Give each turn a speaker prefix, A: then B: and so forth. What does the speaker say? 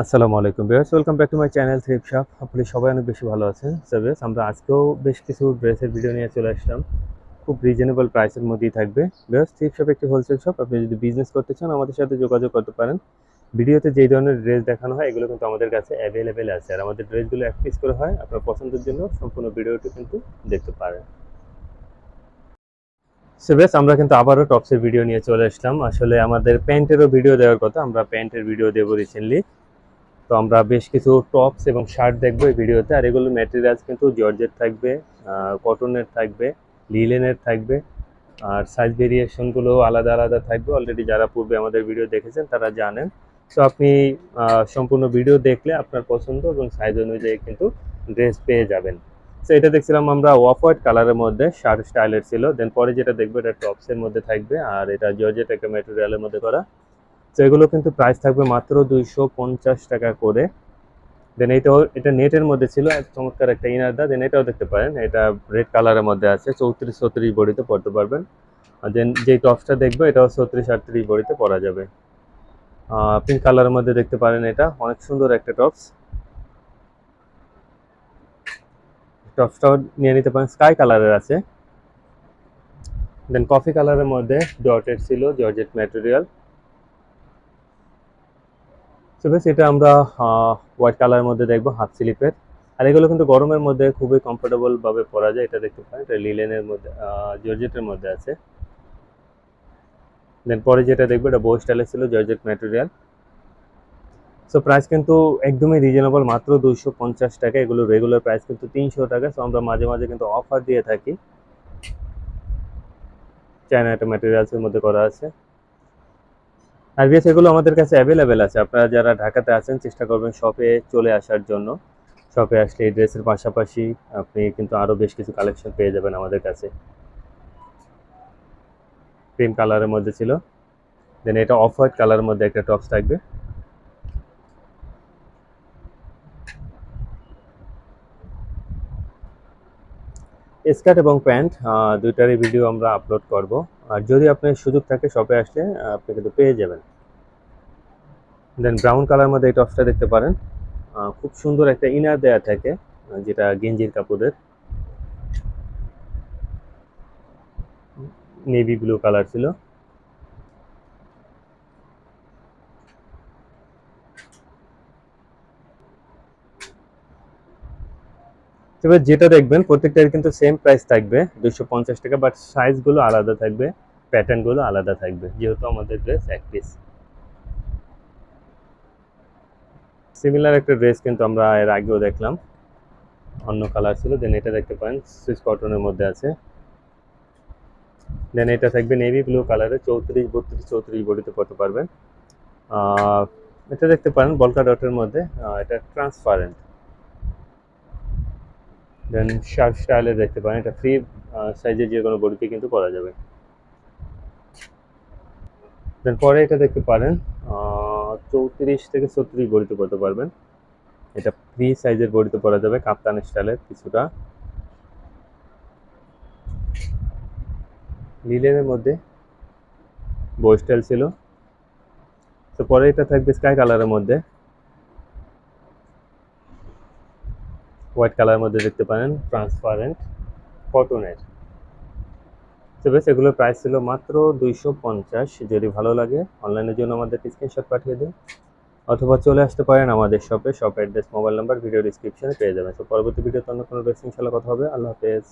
A: আসসালামু আলাইকুম viewers, welcome back to my channel থ্রিপ shop আপনি সবাই অনেক বেশি ভালো আছেন আপনি সবাই অনেক বেশি ভালো আছেন। সো ভিউয়ার্স, আমরা আজকেও বেশ কিছু ড্রেসের ভিডিও নিয়ে চলে আসলাম। খুব রিজনেবল প্রাইসের মধ্যেই থাকবে। ভিউয়ার্স থ্রিপ শপ একটি হোলসেল শপ আপনি যদি বিজনেস করতে চান, আমাদের সাথে যোগাযোগ করতে পারেন। ভিডিওতে যেই ধরনের ড্রেস দেখানো হয়, এগুলো কিন্তু আমাদের কাছে অ্যাভেলেবেল আছে। আর আমাদের ড্রেসগুলো এক পিস করে হয়, আপনার পছন্দের জন্য সম্পূর্ণ ভিডিওটি কিন্তু দেখতে পারেন। সো বেশ আমরা কিন্তু আবারও টপসের ভিডিও নিয়ে চলে আসলাম। আসলে আমাদের প্যান্টেরও ভিডিও দেওয়ার কথা, আমরা প্যান্টের ভিডিও দেবো রিসেন্টলি তো আমরা বেশ কিছু টপস এবং শার্ট দেখব এই ভিডিওতে। আর এগুলো ম্যাটেরিয়ালস কিন্তু জর্জেট থাকবে কটনের থাকবে লিলেনের থাকবে। আর সাইজ ভেরিয়েশনগুলো আলাদা আলাদা থাকবে। অলরেডি যারা পূর্বে আমাদের ভিডিও দেখেছেন, তারা জানেন। তো আপনি সম্পূর্ণ ভিডিও দেখলে আপনার পছন্দ এবং সাইজ অনুযায়ী কিন্তু ড্রেস পেয়ে যাবেন। তো এটা দেখছিলাম আমরা অফ হোয়াইট কালারের মধ্যে শার্ট স্টাইলের ছিল। দেন পরে যেটা দেখব, এটা টপসের মধ্যে থাকবে। আর এটা জর্জেট একটা ম্যাটেরিয়ালের মধ্যে করা। তো এগুলো কিন্তু প্রাইস থাকবে মাত্র দুইশো পঞ্চাশ টাকা করে। দেন এইটাও এটা নেটের মধ্যে ছিল, এক চমৎকার একটা ইনার দা দেন এটাও দেখতে পারেন, এটা রেড কালারের মধ্যে আছে, চৌত্রিশ ছত্রিশ বডিতে পড়তে পারবেন। দেন যেই টপসটা দেখব, এটাও ছত্রিশ আটত্রিশ বডিতে পরা যাবে। পিঙ্ক কালারের মধ্যে দেখতে পারেন এটা, অনেক সুন্দর একটা টপস টপসটাও নিয়ে নিতে পারেন স্কাই কালারের আছে। দেন কফি কালারের মধ্যে ডটেড ছিল জর্জেট ম্যাটেরিয়াল তো বেশ এটা আমরা হোয়াইট কালারের মধ্যে দেখব হাফ স্লিপের। আর এগুলো কিন্তু গরমের মধ্যে খুবই কমফোর্টেবল ভাবে পরা যায়, এটা দেখতে পারেন, এটা লিলেনের মধ্যে জর্জেটের মধ্যে আছে। দেন পরে যেটা দেখব, এটা বো স্টাইলে ছিল জর্জেট ম্যাটেরিয়াল সো প্রাইস কিন্তু একদমই রিজনেবল মাত্র দুইশো পঞ্চাশ টাকা, এগুলো রেগুলার প্রাইস কিন্তু তিনশো টাকা। সো আমরা মাঝে মাঝে কিন্তু অফার দিয়ে থাকি। চায়না একটা ম্যাটেরিয়ালসের মধ্যে করা আছে। আর বিএস এগুলো আমাদের কাছে অ্যাভেলেবেল আছে। আপনারা যারা ঢাকাতে আছেন, চেষ্টা করবেন শপে চলে আসার জন্য। শপে আসলে এই ড্রেসের পাশাপাশি আপনি কিন্তু আরও বেশ কিছু কালেকশন পেয়ে যাবেন আমাদের কাছে। ক্রিম কালারের মধ্যে ছিল। দেন এটা অফ হোয়াইট কালারের মধ্যে একটা টপস থাকবে। স্কার্ট এবং প্যান্ট দুইটারই ভিডিও আমরা আপলোড করব। আর যদি আপনার সুযোগ থাকে শপে আসলে আপনি কিন্তু পেয়ে যাবেন। দেন ব্রাউন কালার মধ্যে এই টপসটা দেখতে পারেন। খুব সুন্দর একটা ইনার দেয়া থাকে যেটা গেঞ্জির কাপড়ের। নেভি ব্লু কালার ছিল। তবে যেটা দেখবেন প্রত্যেকটার কিন্তু সেম প্রাইস থাকবে। দুশো পঞ্চাশ টাকা বাট সাইজগুলো আলাদা থাকবে প্যাটার্নগুলো আলাদা থাকবে, যেহেতু আমাদের ড্রেস এক পিস সিমিলার একটা ড্রেস কিন্তু আমরা এর আগেও দেখলাম। অন্য কালার ছিল দেন এটা দেখতে পারেন সুইচ কটনের মধ্যে আছে। দেন এটা থাকবে নেভি ব্লু কালারে চৌত্রিশ, বত্রিশ, চৌত্রিশ বডিতে পড়তে পারবেন। এটা দেখতে পারেন, বলকা ডটের মধ্যে এটা ট্রান্সপারেন্ট দেন শার্ট স্টাইলে দেখতে পারেন। এটা ফ্রি সাইজের যে কোনো বডিতে কিন্তু করা যাবে। দেন পরে এটা দেখতে পারেন চৌত্রিশ থেকে ছত্রিশ বডিতে করতে পারবেন। এটা ফ্রি সাইজের বডিতে পরা যাবে, কাপ্তান স্টাইলের কিছুটা। লিলেনের মধ্যে বো স্টাইল ছিল। তো পরে এটা থাকবে স্কাই কালারের মধ্যে। হোয়াইট কালারের মধ্যে দেখতে পারেন ট্রান্সপারেন্ট কটনের তো বেশ, এগুলোর প্রাইস ছিল মাত্র দুইশো পঞ্চাশ। যদি ভালো লাগে অনলাইনের জন্য আমাদের স্ক্রিনশট পাঠিয়ে দিন। অথবা চলে আসতে পারেন আমাদের শপে shop address mobile number video ডিসক্রিপশনে পেয়ে যাবেন। তো পরবর্তী ভিডিওতে অন্য কোনো ড্রেস ইনশাল্লাহ কথা হবে। আল্লাহ হাফেজ।